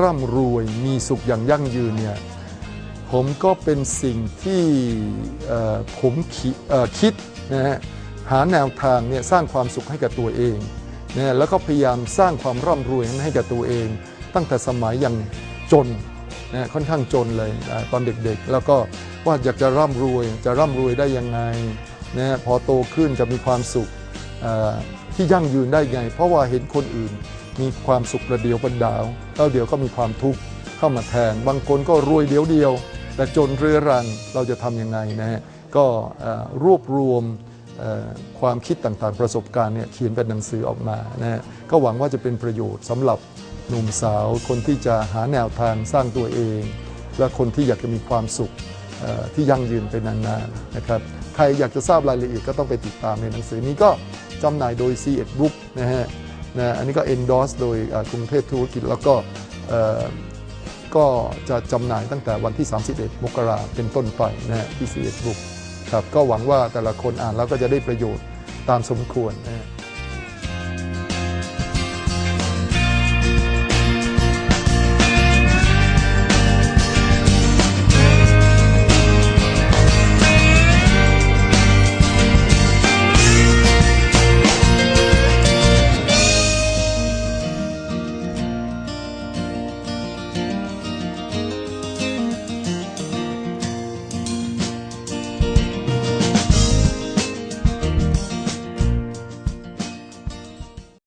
ร่ำรวยมีสุขอย่างยั่งยืนเนี่ยผมก็เป็นสิ่งที่ผมคิดเอ่อคิดนะฮะหาแนวทางเนี่ยสร้างความสุขให้กับตัวเองนะแล้วก็พยายามสร้างความร่ำรวยให้กับตัวเอง ตั้งแต่สมัยยังจนนะค่อนข้างจนเลยตอนเด็กๆ แล้วก็ว่าอยากจะร่ำรวยจะร่ำรวยได้ยังไงนะพอโตขึ้นจะมีความสุขที่ยั่งยืนได้ไง เพราะว่าเห็นคนอื่น มีความสุขประเดียวประดาวแล้วเดี๋ยวก็มีความทุกข์เข้ามาแทน บางคนก็รวยเดียวเดียว แต่จนเรื้อรังเราจะทำยังไงนะฮะก็รวบรวมความคิดต่างๆ ประสบการณ์เนี่ยเขียนเป็นหนังสือออกมานะฮะก็หวังว่าจะเป็นประโยชน์สำหรับหนุ่มสาว คนที่จะหาแนวทางสร้างตัวเอง และคนที่อยากจะมีความสุขที่ยั่งยืนไปนานๆนะครับใครอยากจะทราบรายละเอียดก็ต้องไปติดตามในหนังสือนี้ก็จำหน่ายโดย c ีเอ็ดบุ๊กนะฮะ นะอันนี้ก็ endorse โดยกรุงเทพธุรกิจแล้วก็ก็จะจำหน่ายตั้งแต่วันที่ 31 มกราเป็นต้นไปนะฮะที่ c ีเอ็ดบุ๊กครับก็หวังว่าแต่ละคนอ่านแล้วก็จะได้ประโยชน์ตามสมควรนะฮะ